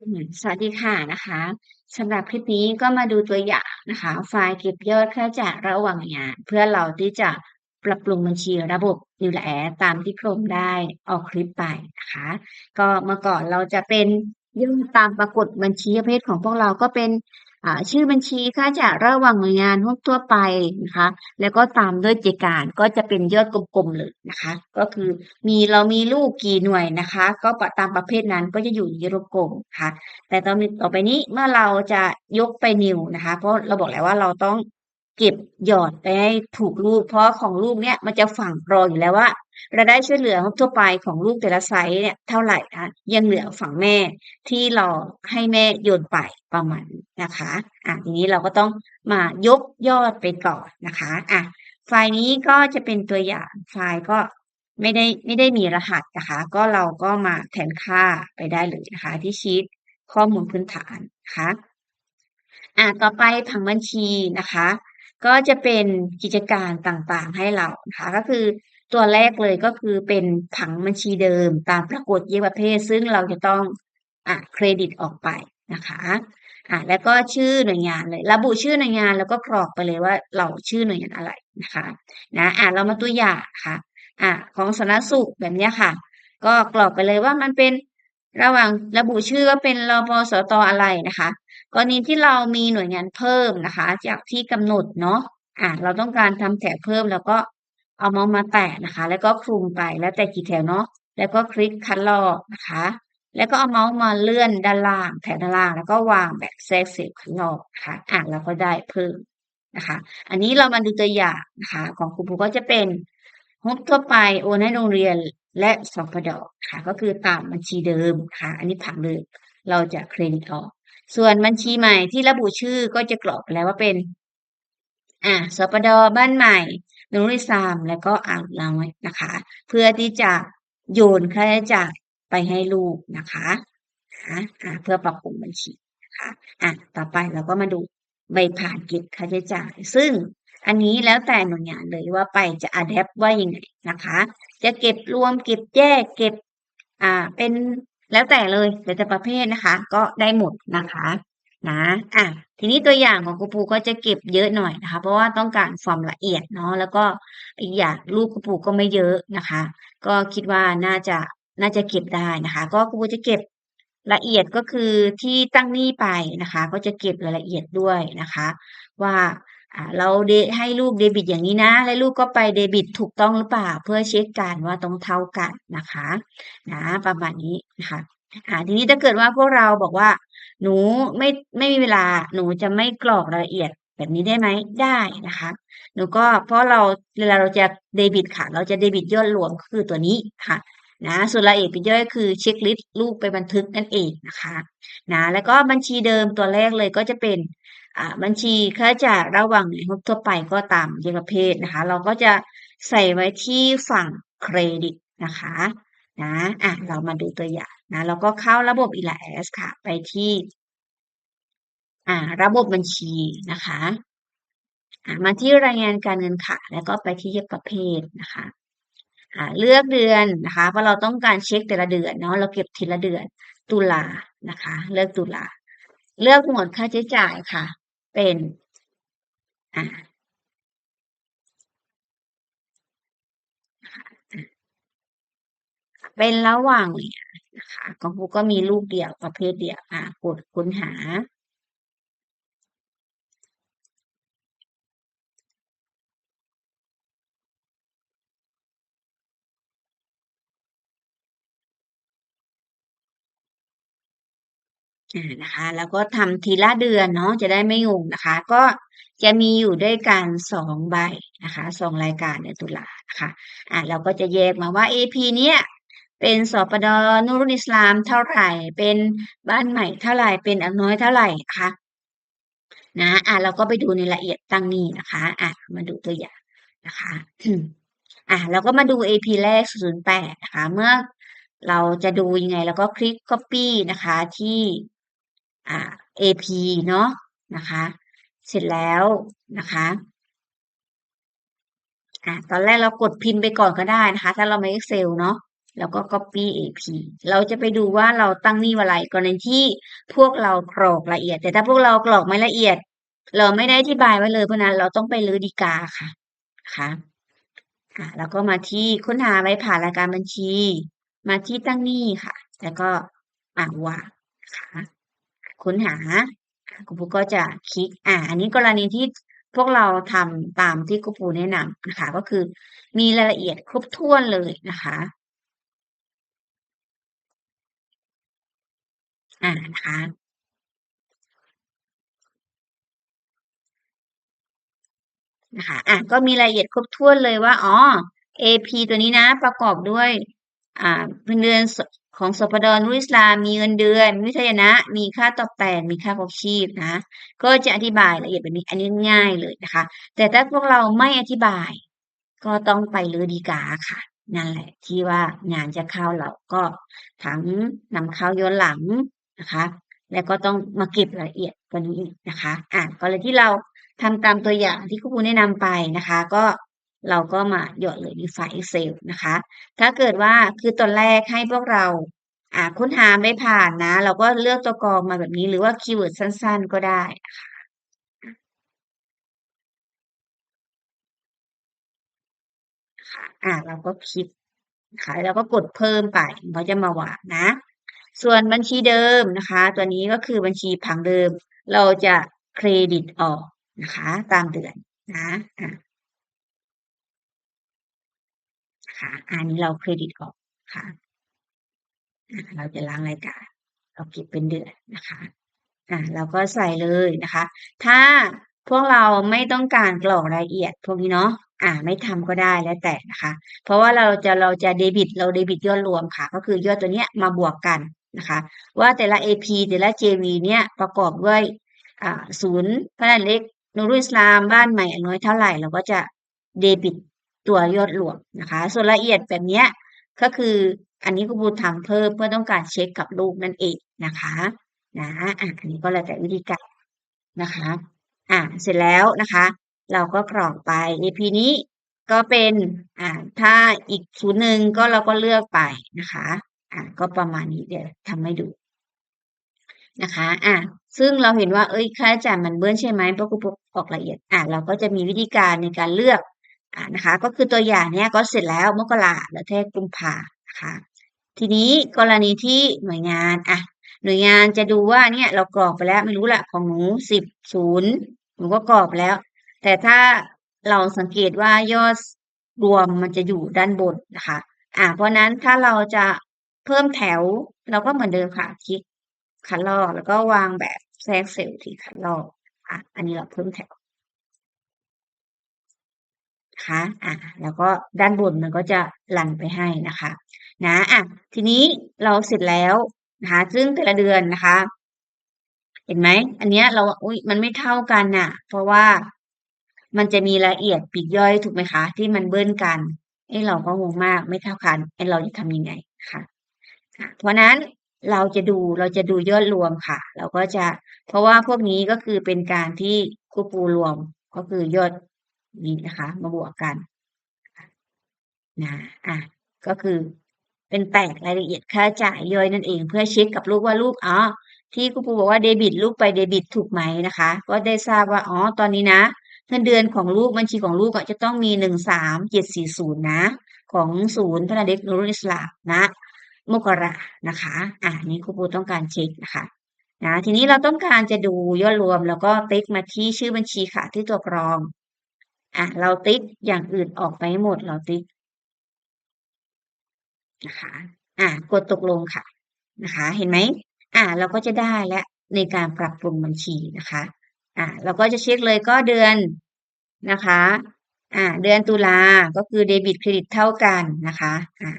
อืมสวัสดีค่ะนะคะสำหรับคลิปนี้ก็มาดูตัวอย่างนะคะ ไฟล์เก็บยอดค่าใช้จ่ายระหว่างงานเพื่อเราที่จะปรับปรุงบัญชีระบบนิวแอตามที่กรมได้ออกคลิปไปนะคะ ก็เมื่อก่อนเราจะเป็นยอดตามปรากฏบัญชีประเภทของพวกเราก็เป็น ชื่อบัญชีค่าจ่ายระหว่างหน่วยงานทั่วไปนะคะ แล้วก็ตามด้วยเจการก็จะเป็นยอดกลมๆเลยนะคะ ก็คือมีเรามีลูกกี่หน่วยนะคะ ก็ตามประเภทนั้นก็จะอยู่ในยอดกลมค่ะ แต่ตอนต่อไปนี้เมื่อเราจะยกไปนิวนะคะ เพราะเราบอกแล้วว่าเราต้อง เก็บหยอดไปให้ถูกลูก เพราะของลูกเนี่ยมันจะฝังรออยู่แล้วว่ารายได้ช่วยเหลือทั่วไปของลูกแต่ละไซส์เนี่ยเท่าไหร่นะยังเหลือฝั่งแม่ที่เราให้แม่โยนไปประมาณนี้นะคะอะทีนี้เราก็ต้องมายกยอดไปก่อนนะคะอะไฟล์นี้ก็จะเป็นตัวอย่างไฟล์ก็ไม่ได้ไม่ได้มีรหัสนะคะ ก็เราก็มาแทนค่าไปได้เลยนะคะ ที่ชีตข้อมูลพื้นฐานนะคะอะต่อไปผังบัญชีนะคะ ก็จะเป็นกิจการต่างๆให้เรานะคะก็คือตัวแรกเลยก็คือเป็นผังบัญชีเดิมตามปรากฏเยประเภท ซึ่งเราจะต้องอะเครดิตออกไปนะคะอะแล้วก็ชื่อหน่วยงานเลย ระบุชื่อหน่วยงานแล้วก็กรอกไปเลยว่าเราชื่อหน่วยงานอะไรนะคะนะอะเรามาตัวอย่างค่ะอะของสาธารณสุขแบบนี้ค่ะ ก็กรอกไปเลยว่ามันเป็นระหว่างระบุชื่อว่าเป็นรพสตอะไรนะคะ กรณีที่เรามีหน่วยงานเพิ่มนะคะ จากที่กำหนดเนาะอะเราต้องการทำแถบเพิ่มแล้วก็เอามามาแตะนะคะ แล้วก็คลุมไปแล้วแต่กี่แถวเนาะแล้วก็คลิกคัดลอกนะคะ แล้วก็เอาเมาส์มาเลื่อนด้านล่างแถบด้านล่าง แล้วก็วางแบบแทรกเสียบคัดลอกค่ะอะเราก็ได้เพิ่มนะคะ อันนี้เรามาดูตัวอย่างนะคะ ของครูภูก็จะเป็นงบทั่วไปโอนให้โรงเรียนและสปดค่ะก็คือตามบัญชีเดิมค่ะ อันนี้ผังเดิม เราจะเครดิตออก ส่วนบัญชีใหม่ที่ระบุชื่อก็จะกรอกแล้วว่าเป็น อ่าสปดบ้านใหม่นุริซามแล้วก็อ่างน้อยนะคะ เพื่อที่จะโยนค่าใช้จ่ายไปให้ลูกนะคะอ่าเพื่อปรับปรุงบัญชีนะคะอะต่อไปเราก็มาดูใบผ่านเก็บค่าใช้จ่าย ซึ่งอันนี้แล้วแต่หน่วยงานเลยว่าไปจะอัดแอปว่ายังไงนะคะ จะเก็บรวมเก็บแยกเก็บอ่าเป็น แล้วแต่เลยแต่แต่ประเภทนะคะ ก็ได้หมดนะคะนะอะทีนี้ตัวอย่างของครูปูก็จะเก็บเยอะหน่อยนะคะ เพราะว่าต้องการความละเอียดเนาะแล้วก็อีกอย่างลูกครูปูก็ไม่เยอะนะคะ ก็คิดว่าน่าจะน่าจะเก็บได้นะคะ ก็ครูปูจะเก็บละเอียดก็คือที่ตั้งหนี้ไปนะคะ ก็จะเก็บรายละเอียดด้วยนะคะ ว่า เราเดให้ลูกเดบิตอย่างนี้นะ แล้วลูกก็ไปเดบิตถูกต้องหรือเปล่า เพื่อเช็คกันว่าต้องเท่ากันนะคะนะประมาณนี้นะคะอ่าทีนี้ถ้าเกิดว่าพวกเราบอกว่า หนูไม่ไม่มีเวลาหนูจะไม่กรอกรายละเอียดแบบนี้ได้ไหมได้นะคะ หนูก็เพราะเราเวลาเราจะเดบิตค่ะ เราจะเดบิตยอดรวมคือตัวนี้ค่ะนะส่วนรายละเอียดปลีกย่อยคือเช็คลิสต์ลูกไปบันทึกนั่นเองนะคะนะแล้วก็บัญชีเดิมตัวแรกเลยก็จะเป็น บัญชีค่าใช้จ่ายระหว่างหน่วยงบทั่วไปก็ตามยประเภทนะคะ เราก็จะใส่ไว้ที่ฝั่งเครดิตนะคะนะอะเรามาดูตัวอย่างนะเราก็เข้าระบบ ELAS ค่ะ ไปที่ อ่า ระบบบัญชีนะคะอ่ามาที่รายงานการเงินค่ะ แล้วก็ไปที่ประเภทนะคะอ่าเลือกเดือนนะคะเพราะเราต้องการเช็คแต่ละเดือนเนาะเราเก็บทีละเดือนตุลานะคะ เลือกตุลาเลือกหมวดค่าใช้จ่ายค่ะ เป็นอ่าเป็นระหว่างนะคะของครูก็มีลูกเดียวประเภทเดียวอ่ากดค้นหา อ่านะคะ แล้วก็ทำทีละเดือนเนาะจะได้ไม่งงนะคะ ก็จะมีอยู่ด้วยกันสองใบนะคะสองรายการในตุลาค่ะอ่าเราก็จะแยกมาว่า AP เนี้ยเป็นสปดนุรุลอิสลามเท่าไหร่ เป็นบ้านใหม่เท่าไหร่ เป็นอักน้อยเท่าไหร่คะนะอ่าเราก็ไปดูในละเอียดตั้งนี้นะคะอ่ามาดูตัวอย่างนะคะอ่าเราก็มาดู AP แรก 008 นะคะ เมื่อเราจะดูยังไงเราก็คลิก Copy นะคะที่ อ่า AP เนาะนะคะ เสร็จแล้วนะคะอ่าตอนแรกเรากดพิมพ์ไปก่อนก็ได้นะคะ ถ้าเราไม่ Excel เนาะแล้วก็ copy AP เราจะไปดูว่าเราตั้งหนี้อะไรกรณีที่พวกเรากรอกละเอียด แต่ถ้าพวกเรากรอกไม่ละเอียด เราไม่ได้อธิบายไว้เลยเพราะนั้นเราต้องไปรื้อฎีกาค่ะนะคะอ่าแล้วก็มาที่ค้นหาไว้ผ่านรายการบัญชี มาที่ตั้งหนี้ค่ะ แล้วก็อ่าวางนะคะ ค้นหาคุณครูก็จะคลิกอ่า อันนี้กรณีที่พวกเราทำตามที่ครูปูแนะนำนะคะ ก็คือมีรายละเอียดครบถ้วนเลยนะคะอ่านะคะนะคะอะก็มีรายละเอียดครบถ้วนเลยว่า อ๋อ AP ตัวนี้นะ ประกอบด้วย เงินเดือนของสปดนุริสลามมีเงินเดือนวิทยานะ มีค่าตอบแต่งมีค่าครองชีพนะ ก็จะอธิบายละเอียดแบบนี้อันนี้ง่ายเลยนะคะ แต่ถ้าพวกเราไม่อธิบาย ก็ต้องไปรื้อฎีกาค่ะ นั่นแหละที่ว่างานจะเข้าเราก็ทั้งนำเข้าย้อนหลังนะคะ แล้วก็ต้องมาเก็บรายละเอียดกว่านี้อีกนะคะ อะก็เลยที่เราทำตามตัวอย่างที่ครูปูแนะนำไปนะคะ ก็ เราก็มาหยอดเลยในไฟล์ Excel นะคะ ถ้าเกิดว่าคือตอนแรกให้พวกเราค้นหาไม่ผ่านนะ เราก็เลือกตัวกรองมาแบบนี้หรือว่าคีย์เวิร์ดสั้นๆ ก็ได้นะคะค่ะอ่าเราก็คลิกนะคะแล้วก็กดเพิ่มไปเขาจะมาวางนะ ส่วนบัญชีเดิมนะคะ ตัวนี้ก็คือบัญชีผังเดิม เราจะเครดิตออกนะคะ ตามเดือนนะอะ ค่ะ อันนี้เราเครดิตออกค่ะ เราจะล้างรายการ เราเก็บเป็นเดือนนะคะอ่าเราก็ใส่เลยนะคะ ถ้าพวกเราไม่ต้องการกรอกรายละเอียดพวกนี้เนาะอ่าไม่ทำก็ได้แล้วแต่นะคะ เพราะว่าเราจะเราจะเดบิตเราเดบิตยอดรวมค่ะ ก็คือยอดตัวเนี้ยมาบวกกันนะคะ ว่าแต่ละ AP แต่ละ JV เนี่ยประกอบด้วยอ่าศูนย์ขนาดเล็กนูรุอิสลามบ้านใหม่น้อยเท่าไหร่ เราก็จะเดบิต ตัวยอดรวมนะคะ ส่วนละเอียดแบบนี้ก็คืออันนี้ครูบูทำเพิ่มเพื่อต้องการเช็คกับลูกนั่นเองนะคะนะอะอันนี้ก็แล้วแต่วิธีการนะคะอะเสร็จแล้วนะคะ เราก็กรอกไป AP นี้ก็เป็นอ่าถ้าอีกศูนย์หนึ่งก็เราก็เลือกไปนะคะอ่าก็ประมาณนี้เดี๋ยวทำให้ดูนะคะอะซึ่งเราเห็นว่าเอ้ยค่าใช้จ่ายมันเบิ้ลใช่ไหมเพราะครูออกละเอียดอะเราก็จะมีวิธีการในการเลือก นะคะ ก็คือตัวอย่างเนี้ยก็เสร็จแล้วมกราเหลือแค่กุมภานะคะทีนี้กรณีที่หน่วยงานอะหน่วยงานจะดูว่าเนี่ยเรากรอกไปแล้วไม่รู้ละของหนูสิบศูนย์หนูก็กรอกไปแล้ว แต่ถ้าเราสังเกตว่ายอดรวมมันจะอยู่ด้านบนนะคะ อ่า เพราะนั้นถ้าเราจะเพิ่มแถวเราก็เหมือนเดิมค่ะ คลิกคัดลอกแล้วก็วางแบบแทรกเซลล์ที่คัดลอกอะอันนี้เราเพิ่มแถว นะคะอะแล้วก็ด้านบนมันก็จะรันไปให้นะคะนะอะทีนี้เราเสร็จแล้วนะคะซึ่งแต่ละเดือนนะคะ เห็นไหมอันเนี้ยเราอุ้ยมันไม่เท่ากันน่ะ เพราะว่ามันจะมีรายละเอียดปีกย่อยถูกไหมคะ ที่มันเบิ้ลกันเอ้เราก็งงมากไม่เท่ากันเอ้เราจะทำยังไงค่ะ เพราะนั้นเราจะดูเราจะดูยอดรวมค่ะ เราก็จะเพราะว่าพวกนี้ก็คือเป็นการที่คูปูรวมก็คือยอด นี้นะคะ มาบวกกันนะอะก็คือเป็นแตกรายละเอียดค่าจ่ายย่อยนั่นเองเพื่อเช็คกับลูกว่าลูกอ๋อที่ครูปูบอกว่าเดบิตลูกไปเดบิตถูกไหมนะคะ ก็ได้ทราบว่าอ๋อตอนนี้นะเงินเดือนของลูกบัญชีของลูกก็จะต้องมีหนึ่งสามเจ็ดสี่ศูนย์นะ ของศูนย์พระเด็กนุรุอิสลานะมกรานะคะ อ่านี้ครูปูต้องการเช็คนะคะนะทีนี้เราต้องการจะดูยอดรวมแล้วก็ติ๊กมาที่ชื่อบัญชีค่ะที่ตัวกรอง อะเราติ๊กอย่างอื่นออกไปหมดเราติ๊กนะคะอะกดตกลงค่ะนะคะ เห็นไหมอะเราก็จะได้และในการปรับปรุงบัญชีนะคะอะเราก็จะเช็คเลยก็เดือนนะคะอ่าเดือนตุลาก็คือเดบิตเครดิตเท่ากันนะคะอ่า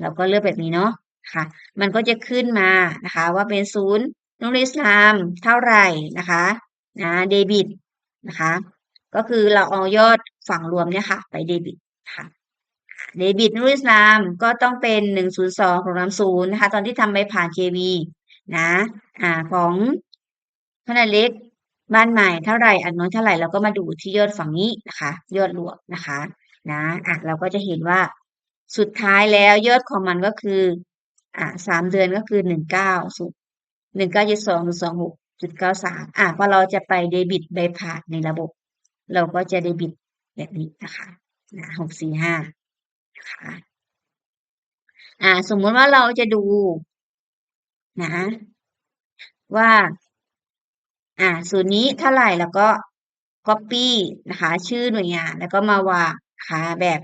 เราก็เลือกแบบนี้เนาะค่ะ มันก็จะขึ้นมานะคะว่าเป็นศูนย์นุริสลามเท่าไหร่นะคะนะเดบิตนะคะ ก็คือเราเอายอดฝั่งรวมเนี่ยค่ะ ไปเดบิตค่ะเดบิตนุริสลามก็ต้องเป็นหนึ่งศูนย์สองของน้ำศูนย์นะคะ ตอนที่ทำไปผ่าน JV นะอ่าของขนาดเล็กบ้านใหม่เท่าไหร่อันน้อยเท่าไหร่เราก็มาดูที่ยอดฝั่งนี้นะคะ ยอดรวมนะคะ นะอะเราก็จะเห็นว่าสุดท้ายแล้วยอดของมันก็คืออ่าสามเดือนก็คือหนึ่งเก้าสุดหนึ่งเก้าจุดสองหนึ่งสองหกจุดเก้าสามอ่าพอเราจะไปเดบิตใบผ่านในระบบ เราก็จะเดบิตแบบนี้นะคะนะหกสี่ห้านะคะอ่า สมมติว่าเราจะดูนะ ว่า อ่าสูตรนี้เท่าไหร่แล้วก็ copy นะคะ ชื่อหน่วยงานแล้วก็มาวางนะคะแบบ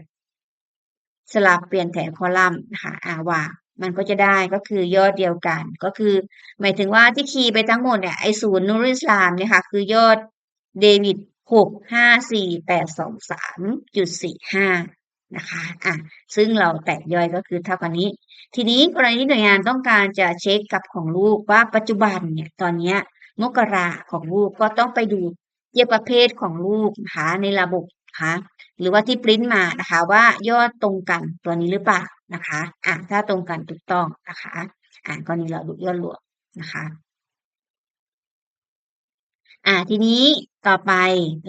สลับเปลี่ยนแถวคอลัมน์นะคะอ่าวางมันก็จะได้ก็คือยอดเดียวกัน ก็คือ หมายถึงว่าที่คีย์ไปทั้งหมดเนี่ยไอศูนย์นูริสลามเนี่ยค่ะคือยอดเดบิต หกห้าสี่แปดสองสามจุดสี่ห้านะคะอะซึ่งเราแตกย่อยก็คือเท่ากันนี้ ทีนี้กรณีหน่วยงานต้องการจะเช็คกับของลูกว่าปัจจุบันเนี่ยตอนเนี้ยมกราของลูกก็ต้องไปดูเกี่ยวกับเพศของลูกนะคะในระบบนะคะหรือว่าที่ปริ้นมานะคะว่ายอดตรงกันตัวนี้หรือเปล่านะคะอะถ้าตรงกันถูกต้องนะคะอะกรณีเราดูยอดรวมนะคะ อ่าทีนี้ต่อไป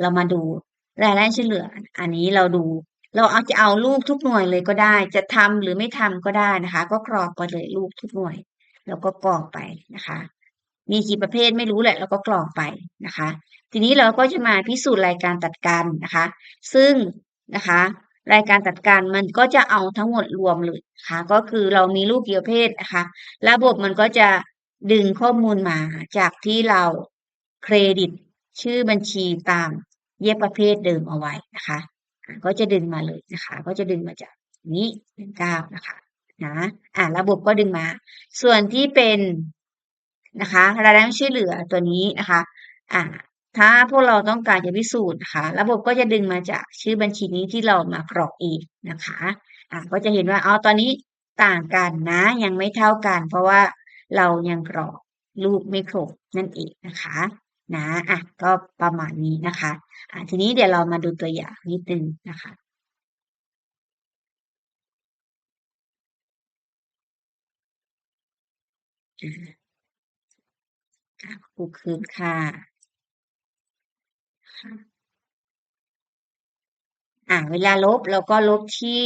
เรามาดูรายได้ช่วยเหลือ อันนี้เราดู เราเอาจะเอาลูกทุกหน่วยเลยก็ได้ จะทำหรือไม่ทำก็ได้นะคะ ก็กรอกไปเลยลูกทุกหน่วย แล้วก็กรอกไปนะคะ มีกี่ประเภทไม่รู้แหละเราก็กรอกไปนะคะ ทีนี้เราก็จะมาพิสูจน์รายการตัดกันนะคะ ซึ่งนะคะรายการตัดการมันก็จะเอาทั้งหมดรวมเลยค่ะ ก็คือเรามีลูกกี่ประเภทนะคะ ระบบมันก็จะดึงข้อมูลมาจากที่เรา เครดิต ชื่อบัญชีตามเย็บประเภทเดิมเอาไว้นะคะ ก็จะดึงมาเลยนะคะ ก็จะดึงมาจากนี้หนึ่งเก้านะคะนะอ่าระบบก็ดึงมา ส่วนที่เป็นนะคะรายได้ช่วยเหลือตัวนี้นะคะอ่าถ้าพวกเราต้องการจะพิสูจน์นะคะ ระบบก็จะดึงมาจากชื่อบัญชีนี้ที่เรามากรอกเองนะคะอ่าก็จะเห็นว่าเอาตอนนี้ต่างกันนะยังไม่เท่ากัน เพราะว่าเรายังกรอกรูปไม่ครบนั่นเองนะคะ นะอะก็ประมาณนี้นะคะอะทีนี้เดี๋ยวเรามาดูตัวอย่างนิดนึงนะคะอะครูคืนค่ะค่ะอ่าเวลาลบเราก็ลบที่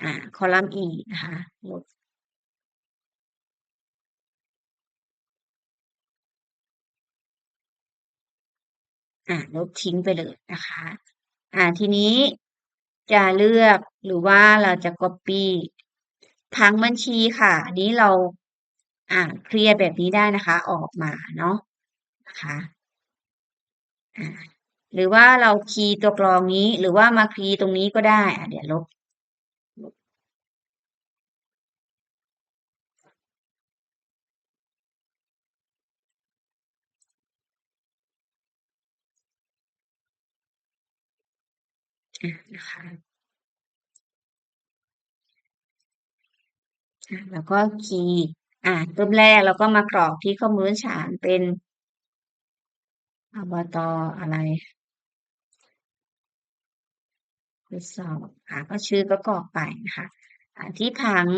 อ่า คอลัมน์ e นะคะ ลบ อ่าลบทิ้งไปเลยนะคะ อ่าทีนี้จะเลือกหรือว่าเราจะ copy พังบัญชีค่ะ อันนี้เราอ่าเคลียร์แบบนี้ได้นะคะ ออกมาเนาะนะคะอ่าหรือว่าเราคีย์ตัวกรองนี้หรือว่ามาคีย์ตรงนี้ก็ได้อ่าเดี๋ยวลบ นะคะแล้วก็คีย์อ่าเริ่มแรกเราก็มากรอกที่ข้อมูลฐานเป็นอบตอะไรทดสอบค่ะก็ชื่อก็กรอกไปนะคะอ่าที่ผัง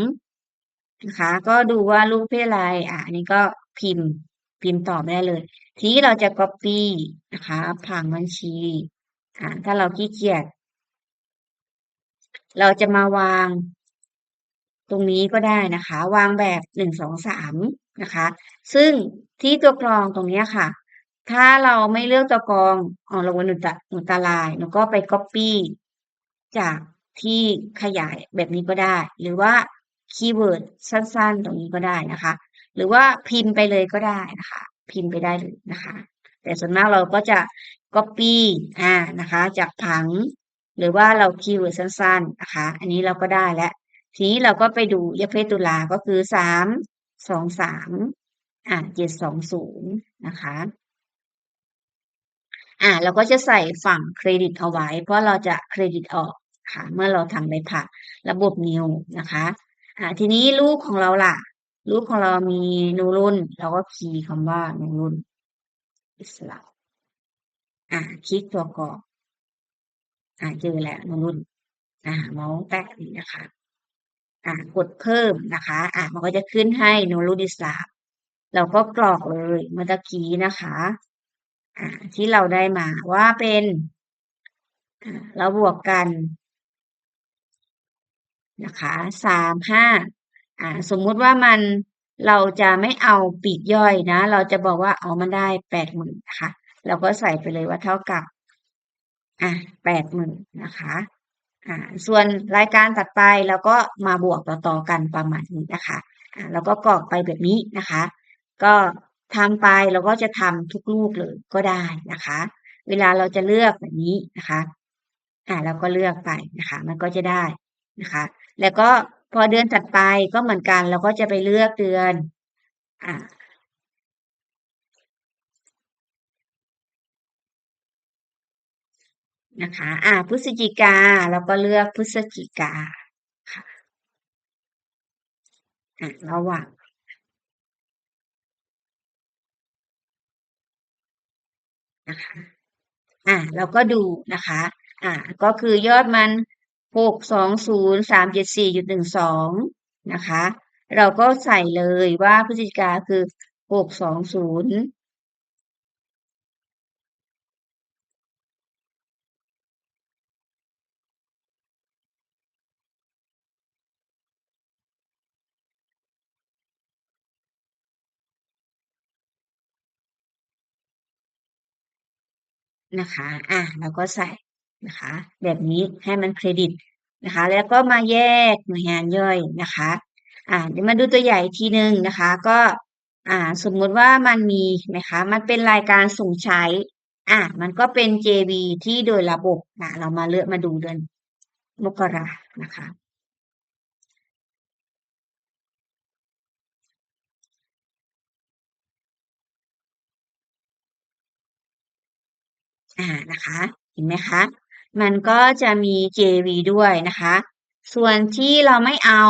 นะคะ ก็ดูว่าลูกเพศอะไรอ่าอันนี้ก็พิมพ์พิมพ์ตอบได้เลย ทีนี้เราจะ copy นะคะผังบัญชีอ่าถ้าเราขี้เกียจ เราจะมาวางตรงนี้ก็ได้นะคะ วางแบบหนึ่งสองสามนะคะ ซึ่งที่ตัวกรองตรงนี้ค่ะ ถ้าเราไม่เลือกตัวกรองอ๋อลงบนหนุตหนุนตาลายแล้วก็ไป copy จากที่ขยายแบบนี้ก็ได้ หรือว่าคีย์เวิร์ดสั้นๆ ตรงนี้ก็ได้นะคะ หรือว่าพิมพ์ไปเลยก็ได้นะคะ พิมพ์ไปได้เลยนะคะ แต่ส่วนมากเราก็จะ copy อ่านะคะ จากผัง หรือว่าเราคีย์เวิร์ดสั้นๆนะคะ อันนี้เราก็ได้แล้ว ทีนี้เราก็ไปดูยเพศตุลาก็คือสามสองสามอ่าเจ็ดสองศูนย์นะคะอ่าเราก็จะใส่ฝั่งเครดิตเอาไว้ เพราะเราจะเครดิตออกค่ะ เมื่อเราทำใบผักระบบนิวนะคะอ่าทีนี้ลูกของเราล่ะ ลูกของเรามีนูรุนเราก็คีย์คำว่านูรุนอิสลามอ่าคลิกตัวกรอก อ่าเจอแล้วนูรุนอ่าเมาส์แตะนี่นะคะอ่ากดเพิ่มนะคะอ่ามันก็จะขึ้นให้นูรุนอิสลามเราก็กรอกเลยเมื่อตะกี้นะคะอ่าที่เราได้มาว่าเป็นอ่าเราบวกกันนะคะสามห้าอ่าสมมุติว่ามันเราจะไม่เอาปีกย่อยนะ เราจะบอกว่าเอามันได้แปดหมื่นนะคะเราก็ใส่ไปเลยว่าเท่ากับ อะแปดหมื่นนะคะอ่าส่วนรายการถัดไปเราก็มาบวกต่อๆกันประมาณนี้นะคะอ่าเราก็กรอกไปแบบนี้นะคะ ก็ทำไปเราก็จะทำทุกลูกเลยก็ได้นะคะ เวลาเราจะเลือกแบบนี้นะคะอ่าเราก็เลือกไปนะคะ มันก็จะได้นะคะ แล้วก็พอเดือนถัดไปก็เหมือนกันเราก็จะไปเลือกเดือนอ่า นะคะ อ่าพฤศจิกาเราก็เลือกพฤศจิกาค่ะอ่าระหว่างนะคะอ่าเราก็ดูนะคะ อ่า ก็คือยอดมันหกสองศูนย์สามเจ็ดสี่จุดหนึ่งสองนะคะ เราก็ใส่เลยว่าพฤศจิกาคือหกสองศูนย์ นะคะ อะเราก็ใส่นะคะ แบบนี้ให้มันเครดิตนะคะ แล้วก็มาแยกหน่วยงานย่อยนะคะ อ่าเดี๋ยวมาดูตัวใหญ่ทีหนึ่งนะคะ ก็อ่าสมมุติว่ามันมีนะคะ มันเป็นรายการส่งใช้ อ่ามันก็เป็น JV ที่โดยระบบนะเรามาเลือกมาดูเดือนมกรานะคะ อ่านะคะเห็นไหมคะมันก็จะมี JV ด้วยนะคะ ส่วนที่เราไม่เอา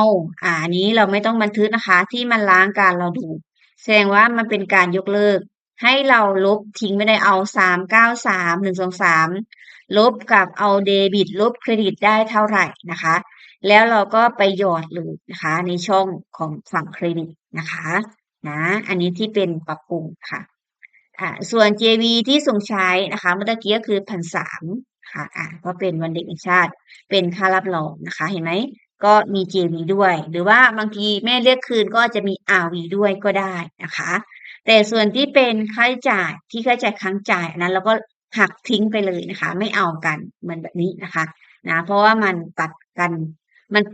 อ่านนี้เราไม่ต้องบันทึกนะคะ ที่มันล้างการเราดู แสดงว่ามันเป็นการยกเลิก ให้เราลบทิ้งไม่ได้เอาสามเก้าสามหนึ่งสองสามลบกับเอาเดบิตลบเครดิตได้เท่าไหร่นะคะ แล้วเราก็ไปหยอดเลยนะคะ ในช่องของฝั่งเครดิตนะคะนะอันนี้ที่เป็นปรับปรุงค่ะ อ่าส่วน JV ที่ส่งใช้นะคะเมื่อกี้ก็คือพันสามค่ะอ่าก็เป็นวันเด็กแห่งชาติ เป็นค่ารับรองนะคะ เห็นไหมก็มี JV ด้วย หรือว่าบางทีแม่เรียกคืนก็จะมี RV ด้วยก็ได้นะคะ แต่ส่วนที่เป็นค่าใช้จ่ายที่ค่าใช้จ่ายค้างจ่ายนั้นเราก็หักทิ้งไปเลยนะคะ ไม่เอากันเหมือนแบบนี้นะคะนะเพราะว่ามันตัดกันมัน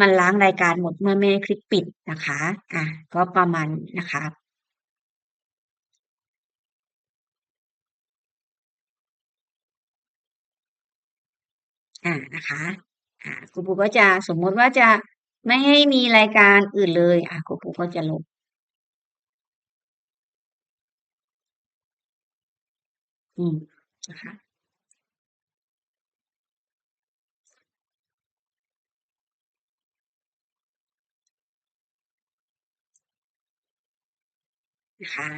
มันล้างรายการหมดเมื่อแม่คลิกปิดนะคะ อ่าก็ประมาณนะคะ อ่านะคะอ่าครูปูก็จะสมมติว่าจะไม่ให้มีรายการอื่นเลยอ่าครูปูก็จะลบอืมนะคะนะคะ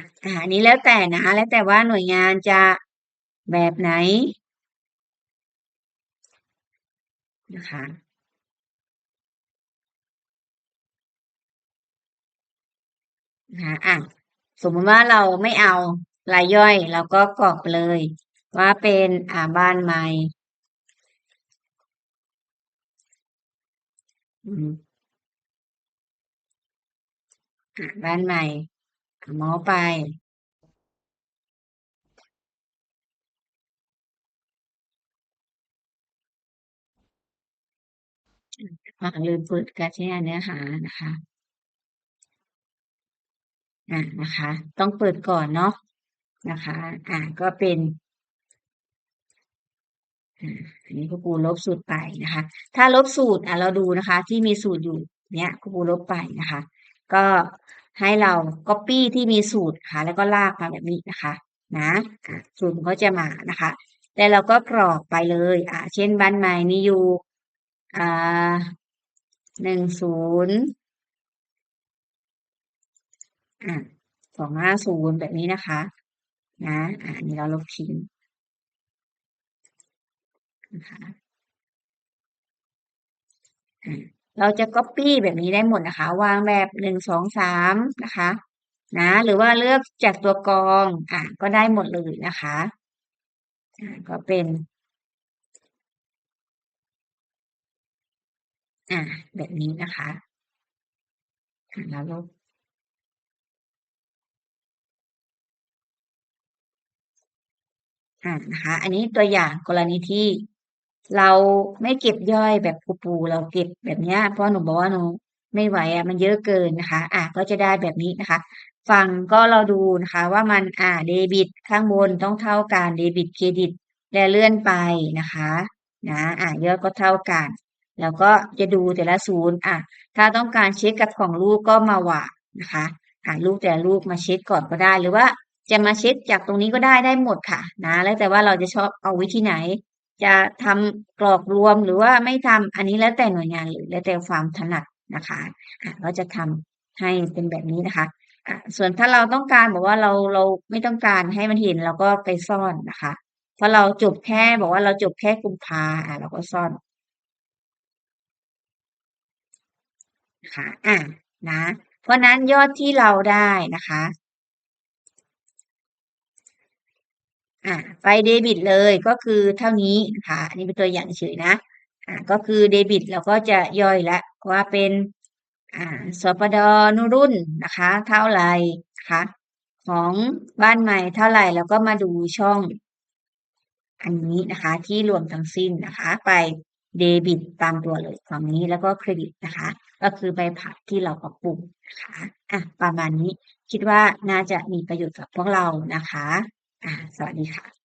อันนี้แล้วแต่นะคะ แล้วแต่ว่าหน่วยงานจะแบบไหน นะคะ นะคะอะสมมติว่าเราไม่เอารายย่อยเราก็กรอกเลย ว่าเป็นอ่าบ้านไม้อืมอ่าบ้านใหม่หมอไป อ่าลืมเปิดการใช้งานเนื้อหานะคะ อ่านะคะ ต้องเปิดก่อนเนาะนะคะ อ่าก็เป็นอ่าอันนี้ครูปูลบสูตรไปนะคะ ถ้าลบสูตรอะเราดูนะคะ ที่มีสูตรอยู่เนี้ยครูปูลบไปนะคะ ก็ให้เรา copy ที่มีสูตรค่ะ แล้วก็ลากมาแบบนี้นะคะนะสูตรมันก็จะมานะคะ แต่เราก็กรอกไปเลย อ่าเช่นบ้านใหม่มีอยู่ อ่าหนึ่งศูนย์อ่าสองห้าศูนย์แบบนี้นะคะ นะอ่านี่เราลบทิ้งนะคะอ่าเราจะ copy แบบนี้ได้หมดนะคะ วางแบบหนึ่งสองสามนะคะ นะ หรือว่าเลือกจากตัวกรอง อ่าก็ได้หมดเลยนะคะอ่าก็เป็น อ่าแบบนี้นะคะค่ะแล้วลบอ่านะคะ อันนี้ตัวอย่างกรณีที่เราไม่เก็บย่อยแบบปูๆเราเก็บแบบเนี้ยเพราะหนูบอกว่าหนูไม่ไหวอะมันเยอะเกินนะคะ อ่าก็จะได้แบบนี้นะคะ ฝั่งก็เราดูนะคะ ว่ามันอ่าเดบิตข้างบนต้องเท่ากันเดบิตเครดิตและเลื่อนไปนะคะนะอ่ายอดก็เท่ากัน แล้วก็จะดูแต่ละศูนย์อ่าถ้าต้องการเช็กกับของลูกก็มาวางนะคะหาลูกแต่ละลูกมาเช็กก่อนก็ได้ หรือว่าจะมาเช็กจากตรงนี้ก็ได้ได้หมดค่ะนะแล้วแต่ว่าเราจะชอบเอาวิธีไหน จะทำกรอกรวมหรือว่าไม่ทำอันนี้แล้วแต่หน่วยงานเลยแล้วแต่ความถนัดนะคะอ่าก็จะทำให้เป็นแบบนี้นะคะอ่าส่วนถ้าเราต้องการแบบว่าเราเราไม่ต้องการให้มันเห็นเราก็ไปซ่อนนะคะเพราะเราจบแค่บอกว่าเราจบแค่กุมภาอ่าเราก็ซ่อน นะคะอ่านะ เพราะนั้นยอดที่เราได้นะคะอ่าไปเดบิตเลยก็คือเท่านี้นะคะอันนี้เป็นตัวอย่างเฉยนะอ่าก็คือเดบิตเราก็จะย่อยล้วว่าเป็นอ่าสปด.นรุ่นนะคะ เท่าไรนะคะของบ้านใหม่เท่าไรแล้วก็มาดูช่อง อันนี้นะคะ ที่รวมทั้งสิ้นนะคะ ไปเดบิตตามตัวเลยฝั่งนี้แล้วก็เครดิตนะคะ ก็คือใบผักที่เราปรับปรุงนะคะอะประมาณนี้คิดว่าน่าจะมีประโยชน์กับพวกเรานะคะอ่าสวัสดีค่ะ